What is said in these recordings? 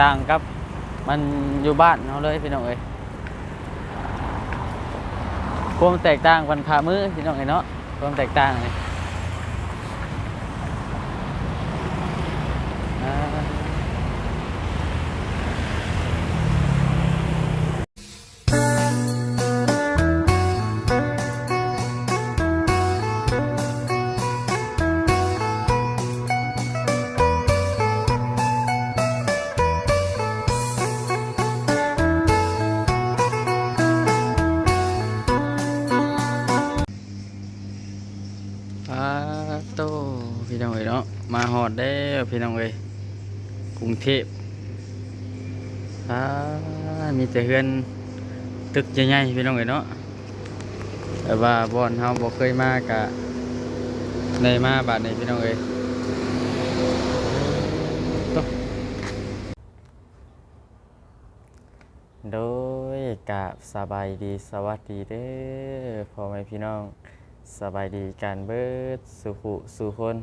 ต่างกับมันอยู่บ้านเขาเลยพี่น้องเอ้ยความแตกต่างวันขามือพี่น้องเอ้ยเนาะความแตกต่างนี่ อดแล้วพี่น้องเอ้ยกรุงเทพอ่ามีแต่เฮือนตึกใหญ่ๆพี่น้องเอ้ยเนาะแต่ว่าบอนเฮาบ่เคยมากะในมาบาดนี้พี่น้องเอ้ยโดยกะสบายดีสวัสดีเด้อพ่อแม่พี่น้อง สบายดีการเบิดสุขุสู่คน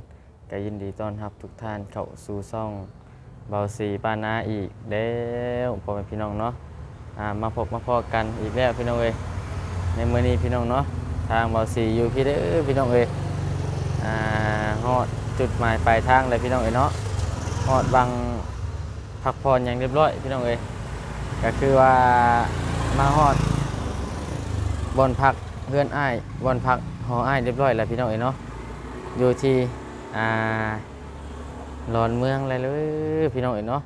ก็ยินดีต้อนรับทุกท่านเข้าสู่ซ่องเบาสีป้านาอีกแล้วพ่อแม่พี่น้องเนาะอ่ามาพบมาพอกันอีกแล้วพี่น้องเอ้ยในมื้อนี้พี่น้องเนาะทางเบาสีอยู่พี่เด้อพี่น้องเอ้ยอ่าฮอดจุดหมายปลายทางเลยพี่น้องเอ้ยเนาะฮอดบังพักผ่อนอย่างเรียบร้อยพี่น้องเอ้ยก็คือว่ามาฮอดบอนพักเพื่อนอ้ายบอนพักหออ้ายเรียบร้อยแล้วพี่น้องเอ๋ยเนาะอยู่ที่ อ่าลอนเมืองอะไรเลยพี่น้องเอ๋เนาะ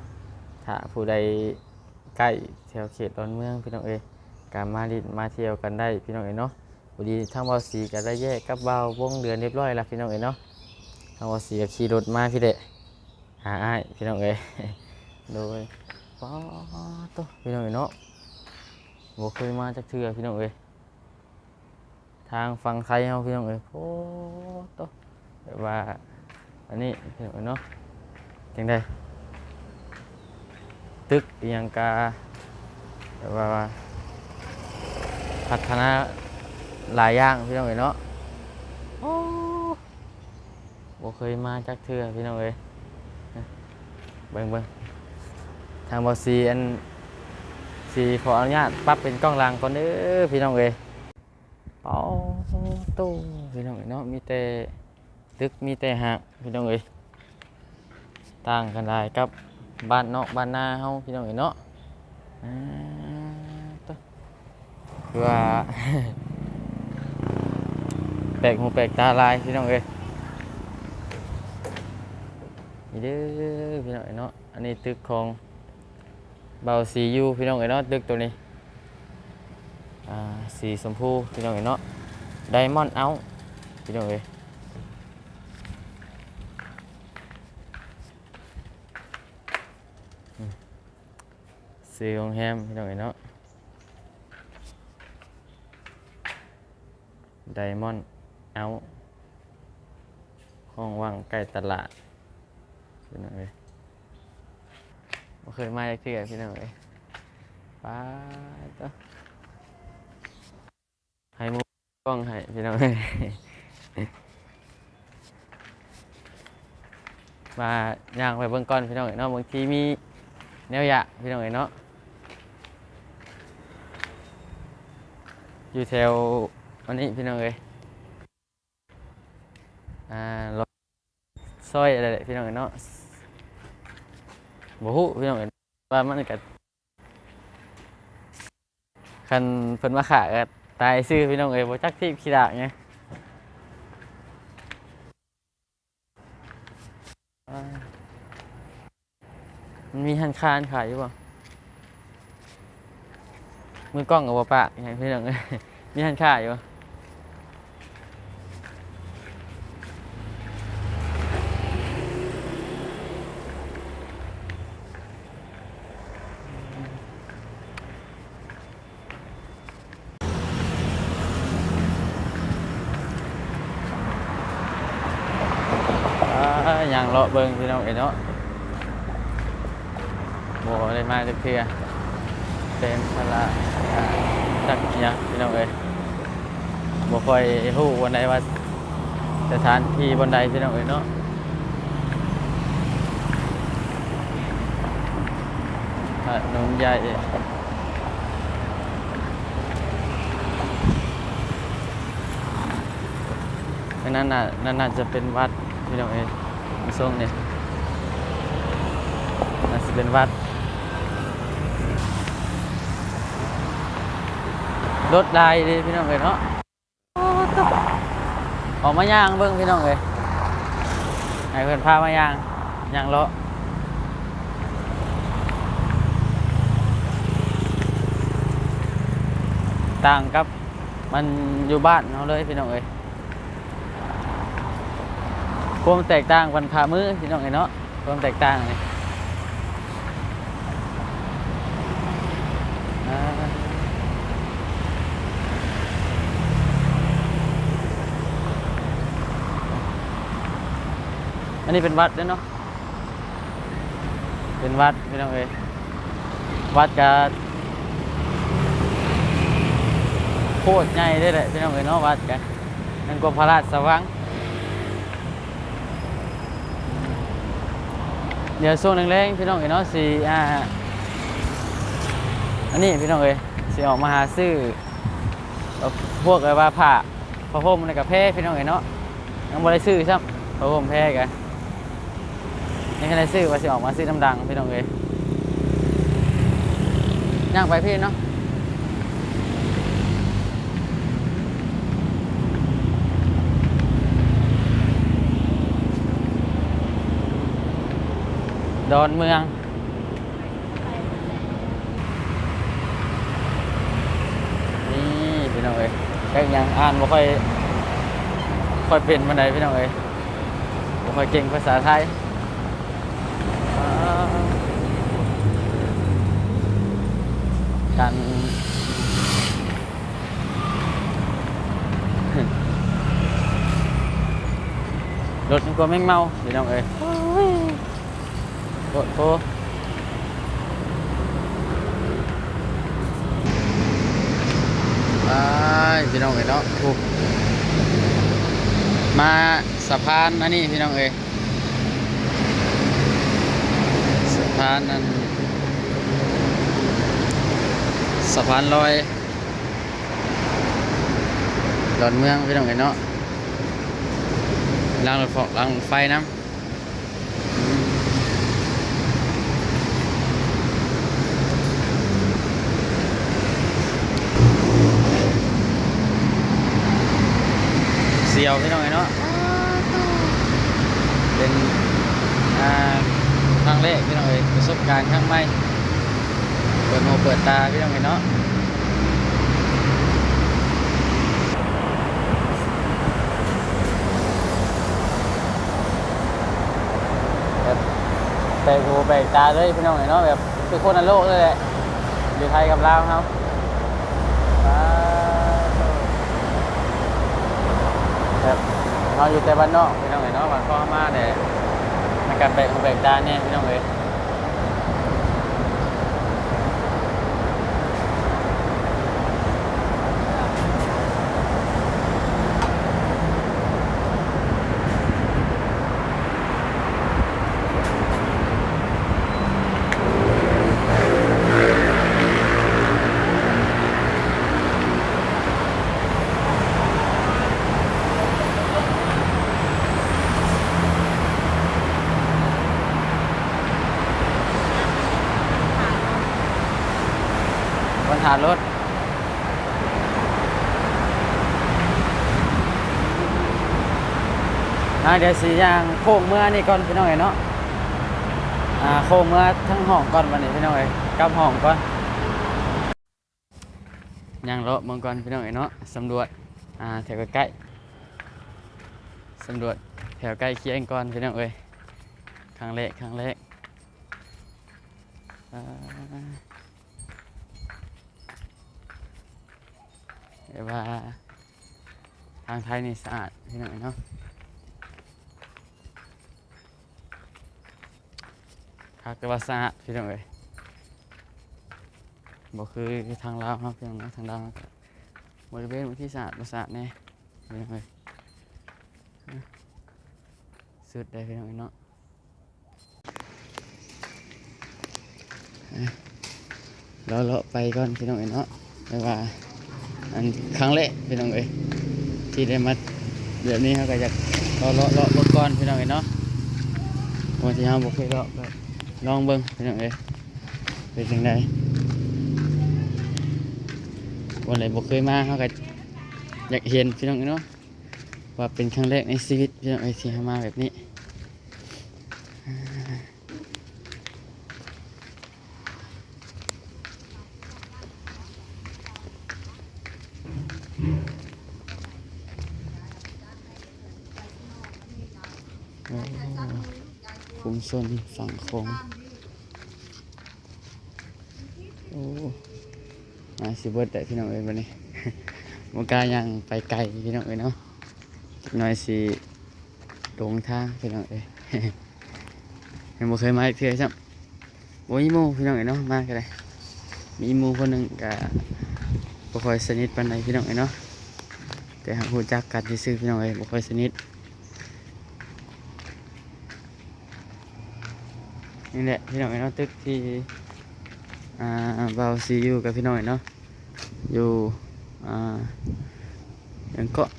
ถ้าผู้ใดใกล้แถวเขตลอนเมืองพี่น้องเอ๋การมาดิมาเที่ยวกันได้พี่น้องเอ๋เนาะพอดีทางเบาสีก็ได้แยกกับเบาวงเดือนเรียบร้อยแล้วพี่น้องเอ๋เนาะทางเบาสีก็ขี่รถมาพี่เดะหาไอ้พี่น้องเอ๋โดยป๊อดโตัวพี่น้องเอ๋เนาะบ่เคยมาจากเทื่อพี่น้องเอ๋ทางฝั่งไทยเราพี่น้องเอ้ยโอ้โตแบบว่า อันนี้พี่น้องเนาะจังได้ตึกอหยังกาแบบว่าพัฒนาหลายอย่างพี่น้องเอ้ยเนาะโอ้บ่เคยมาจักเทื่อพี่น้องเอ้ยเบิ่งเบิ่งทางบอซีอันสีขออนุญาตปรับเป็นกล้องลังก่อนเด้อพี่น้องเอ้ยเป๋าตู้พี่น้องเอ้ยเนาะมีแต่ ตึกมีแต่หักพี่น้องเอ้ยต่างกันได้กับบ้านนอกบ้านนาเฮาพี่น้องเอ้ยเนาะอ่าตู้คือว่าแปลกหูแปลกตาลายพี่น้องเอ้ยนี่เด้อพี่น้องเอ้ยเนาะอันนี้ตึกของเบาซียูพี่น้องเอ้ยเนาะตึกตัวนี้อ่าสีชมพูพี่น้องเห็นเนาะไดมอนด์เอาพี่น้องเอ้ย สีของแฮมพี่น้องเนเนาะไดมอนด์เอาห้องว่างใกล้ตลาดพี่น้องเอ้ยเคยมาจากที่ไหนพี่น้องเอ้ยไป้าตัวให้มุกกล้องให้พี่น้องเอ้ยมาย่างไปเบิ่งก่อนพี่น้องเอ้ยเนาะบางทีมีแนวอยากพี่น้องเอ้ยเนาะ อยู่แถววันนี้พี่น้องเอ้ยอ่ารถซอยอะไรพี่น้องเอ้ยเนาะบ่ฮู้พี่น้องเอ้ยว่ามันก็คันเพิ่นมาขาก็ตายซื้อพี่น้องเอ้ยบ่จักที่ขี้ดากไงมันมีหันคานขายอยู่บ่ มือกล้องกับบ่ปะไงพี่น้องเอ้ยมีหันคาอยู่บ่อ่าย่างเลาะเบิ่งพี่น้องเอ้ยเนาะบ่ได้มาจักเทื่อเป็ นพละอ่าจักอิหยังพี่น้องเอ้ยบ่ค่อยฮู้วันใดว่าสถานที่บนใดพี่น้องเอ้ยเนาะนมใหญ่นั่นน่ะนั่นน่าจะเป็นวัดพี่น้องเอ้ยมาส่งเนี่ยน่าจะเป็นวัด รถได้ดิพี่น้องเอ้ยเนาะโอ้ตะออกมาย่างเบิ่งพี่น้องเอ้ยให้เพิ่นพามาย่างย่างเลาะต่างกับมันอยู่บ้านเฮาเลยพี่น้องเอ้ยความแตกต่างกันขามือพี่น้องเอ้ยเนาะความแตกต่างนี่อ่า นนี้เป็นวัดเด้อเนาะเป็นวัดพี่น้องเอ้ยวัดกะโคตรใหญ่ได้แหละพี่น้องเอ้ยเนาะวัดกันนั่นก็พระราชสวังเดี๋ยวช่วงแรงๆพี่น้องเอ้ยเนาะสิอ่าอันนี้พี่น้องเอ้ยสิออกมาหาซื้อพวกแบบว่าผ้าพระพรมในกระเพาพี่น้องเอ้ยเนาะยังบ่ได้ซื้อซ้ำพระพรมแพ้กัน นี่ก็ได้ซื้อว่าสิออกมาซื้อน้ำดังพี่น้องเอ้ยย่างไปพี่เนาะดอนเมืองนี่พี่น้องเอ้ยแค่ยังอ่านบ่ค่อยค่อยเป็นมันใดพี่น้องเอ้ยบ่ค่อยเก่งภาษาไทย กันรถมันก็แม่งเมาพี่น้องเอ้ยโอ้โหไปพี่น้องเอ้ยเนาะถูกมาสะพานอันนี้พี่น้องเอ้ยสะพานนั้น สะพานลอยดอนเมืองพี่น้องเห็นเนาะรางรถไฟรางรถไฟน้ำเสียวพี่น้องเห็นเนาะเป็นอ่าครั้งแรกพี่น้องเอ้ยประสบการณ์ครั้งใหม่เปิดหูเปิดตาพี่น้องเห็นเนาะแบบแปลกหูแปลกตาเลยพี่น้องเห็นเนาะแบบคือคนในโลกเลยแหละอยู่ไทยกับลาวครับแบบเราอยู่แต่บ้านนอกพี่น้องเห็นเนาะบ้านพ่อมาเนี่ยมันการแปลกหูแปลกตาเนี่ยพี่น้องเอ้ย อ่าเดี๋ยวสีย่างโค้งเมื่อนี่ก่อนพี่น้องเอ๋ยเนาะอ่าโค้งเมื่อทั้งห้องก่อนวันนี้พี่น้องเอ๋ยกลับห้องก่อนย่างเลาะเมืองก่อนพี่น้องเอ๋ยเนาะสำรวจอ่าแถวใกล้สำรวจแถวใกล้เคียงก่อนพี่น้องเอ๋ยครั้งแรกครั้งแรกอ่าแต่ว่าทางไทยนี่สะอาดพี่น้องเนาะ คักแต่ว่าสะอาดพี่น้องเอ้ยบ่คือทางลาวเนาะพี่น้องนะทางลาวบริเวณที่สะอาดบ่สะอาดแน่พี่น้องเอ้ยสุดได้พี่น้องเอ้ยเนาะเลาเลาะไปก่อนพี่น้องเอ้ยเนาะแต่ว่าอันครั้งแรกพี่น้องเอ้ยที่ได้มาแบบนี้เขาก็อยากเลาะเลาะเลาะบนก่อนพี่น้องเอ้ยเนาะวันที่เราบ่เคยเลาะก็ ลองเบิ้งเป็นยังไงเป็นยังไงวันไหนบ่เคยมาเขาก็อยากเห็นพี่น้องเอ้ยเนาะว่าเป็นครั้งแรกในชีวิตพี่น้องเอ้ยที่เรามาแบบนี้ โอ้ คุมชนฝั่งโค้งโอ้มาสิเบิดได้พี่น้องเอ้ยวันนี้มกายังไปไกลพี่น้องเอ้ยเนาะน่อยสิหลงทางพี่น้องเอ้ยยังบ่เคยมาอีกเทื่อซ้ำโอ้ยมูพี่น้องเอ้ยเนาะมาก็ได้มีมูคนหนึ่งก็บ่ค่อยสนิทปานใดพี่น้องเอ้ยเนาะแต่หากรู้จักกันซื่อพี่น้องเอ้ยบ่ค่อยสนิท นี่แหละพี่น้องไอ้เนาะตึกที่อ่าเบาซีอยู่กับพี่น้องเนาะอยู่อ่ายังเกาะ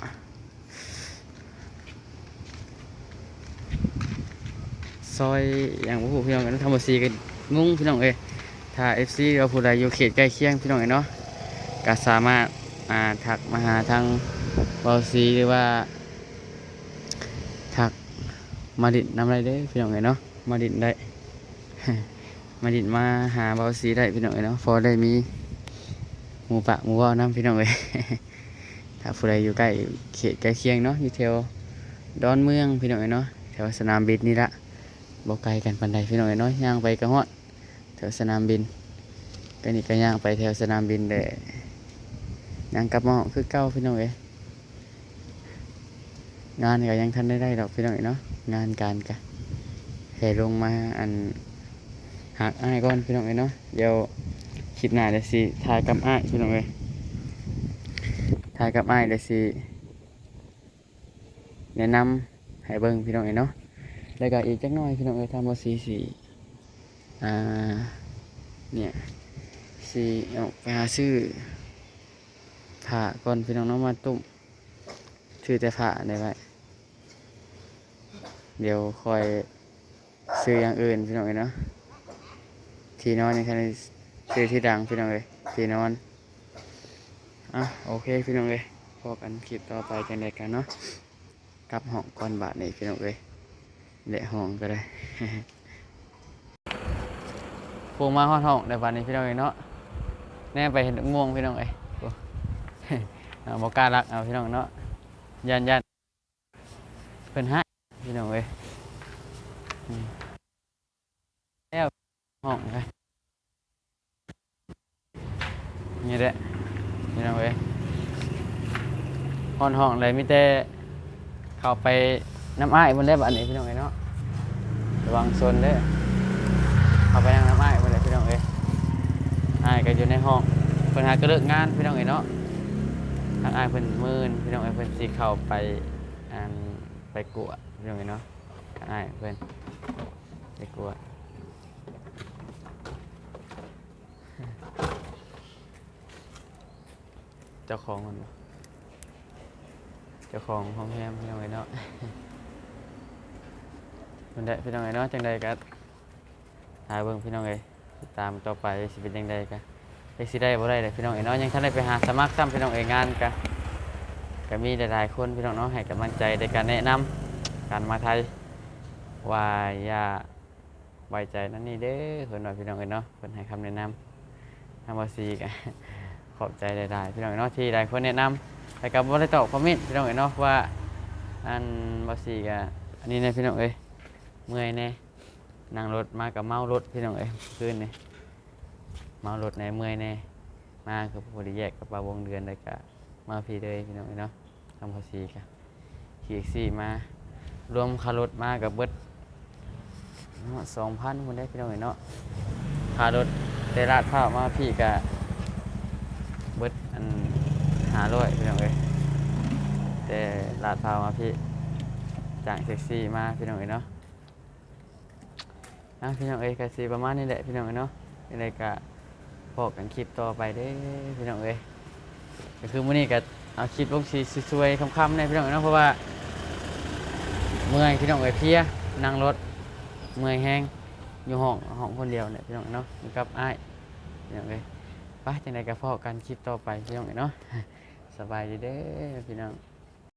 ซอยอย่างผู้พี่น้องไอ้เนาะทำบซีกันงงพี่น้องเอ้ยถ้าเอฟซีเราผู้ใดอยู่เขตใกล้เคียงพี่น้องไอ้เนาะก็สามารถอ่าถักมาหาทางเบาซีหรือว่าถักมาดิดน้ำไรเด้พี่น้องไอ้เนาะมาดิดได้ มาดิดมาหาเบาสีได้พี่น้องเอ้ยเนาะพอได้มีหมูปะหมูว่าวน้ำพี่น้องเอ้ยถ้าผู้ใดอยู่ใกล้เขตใกล้เคียงเนาะอยู่แถวดอนเมืองพี่น้องเอ้ยเนาะแถวสนามบินนี่ละบ่ไกลกันปานใดพี่น้องเอ้ยเนาะย่างไปกระฮอดแถวสนามบินก็นี่ก็ย่างไปแถวสนามบินแต่ย่างกลับมาคือเก้าพี่น้องเอ้ยงานก็ยังทันได้ได้ดอกพี่น้องเอ้ยเนาะงานการกะแห่ลงมาอัน หักอ้ายก่อนพี่น้องเอ้ยเนาะเดี๋ยวคลิปหน้าเดี๋ยวสิถ่ายกับอ้ายพี่น้องเอ้ยถ่ายกับอ้ายเดี๋ยวสิแนะนำให้เบิ่งพี่น้องเอ้ยเนาะแล้วก็อีกจักหน่อยพี่น้องเอ้ยทำว่าสีสีอ่าเนี่ยสีเอาไปหาซื้อผ้าก่อนพี่น้องเนาะมาตุ้มซื้อแต่ผ้าได้ไว้เดี๋ยวคอยซื้ออย่างอื่นพี่น้องเอ้ยเนาะ ที่นอนนี่แค่ซื้อที่ดังพี่น้องเอ้ยที่นอนอะโอเคพี่น้องเอ้ยพบกันคลิปต่อไปกันเลยกันเนาะกลับห้องก่อนบาทนี่พี่น้องเอ้ยเละห้องก็ได้พวงมาห้องห้องในวันนี้พี่น้องเอ้ยเนาะแน่ไปเห็นม่วงพี่น้องเอ้ยโอ้เอาบอกกล้ารักเอาพี่น้องเนาะยันยันเพิ่นให้พี่น้องเอ้ย แล้วห้องไปนี่แหละนี่น้องเว้ยห้ องห้องเลยมีแต่เข้าไปน้ำอ้ายบนเล็บอันนี้พี่น้องเอ้เนาะระวังโซนเด้อเข้าไปนั่งน้ำอ้ายบนเล็บพี่น้องเอ้ยอ้ายก็อยู่ในห้องเพิ่นหาก็เลิกงานพี่น้องเอ้เนาะทางอ้ายเพิ่นมื่นพี่น้องเอ้เพิ่นสิเข้าไปอันไปกวดพี่น้องเอ้เนาะทางอ้ายเพิ่นไปกวดเจ้าของมัน จ้าของห้องแรมพี่น้องไอ้เนาะมันได้พี่น้องไอ้เนาะจังใดก็หาเบิ่งพี่น้องไอ้ติดตามต่อไปสิเป็นจังใดก็ได้สิได้บ่ได้เลยพี่น้องไอ้เนาะยังทันได้ไปหาสมัครซ้ำพี่น้องไอ้งานก็ก็มีหลายๆคนพี่น้องเนาะให้กำลังใจในการแนะนำการมาไทยว่าอย่าไว้ใจนั่นนี่เด้อเพิ่นว่าพี่น้องไอ้เนาะเพิ่นให้คำแนะนำทำบ่ซีกันขอบใจหลายๆพี่น้องเนาะที่หลายคนแนะนำ แต่กับ่ได้ตอบคอมเมนต์พี่น้องเนาะว่าอันบ่สีกะอันนี้เนะพี่น้องเอ้ยเมื่อยแน่นั่งรถมากับเมารถพี่น้องเอ้ยคืนเนี่ยเมารถในเมื่อยแน่มาคือพอดีแยกกับปลาวงเดือนเลยกะมาพี่เลยพี่น้องเอ้ยเนาะทำพอสีกะขี่สี่มารวมค่ารถมากับเบิดสองพันคนได้พี่น้องเอ้ยเนาะค่ารถแต่ลาดข้าวมาพี่กะเบิดอัน หาร้อยพี่น้องเอ้ยแต่ลาดพาวมาพี่จ้างแท็กซี่มาพี่น้องเอ้ยเนาะอะพี่น้องเอ้ยก็สิประมาณนี้แหละพี่น้องเอ้ยเนาะยังไงก็พอกันคลิปต่อไปเด้พี่น้องเอ้ยก็คือมื้อนี้ก็เอาคลิปลงสีสวยๆค่ำๆเนี่ยพี่น้องเอ้ยเนาะเพราะว่าเมื่อยพี่น้องเอ้ยเพียนั่งรถเมื่อยแห้งอยู่ห้องห้องคนเดียวเนี่ยพี่น้องเนาะอยู่กับไอ้พี่น้องเอ้ยไปจังไดก็พอกันคลิปต่อไปพี่น้องเอ้ยเนาะ สบายดีเด้อพี่น้อง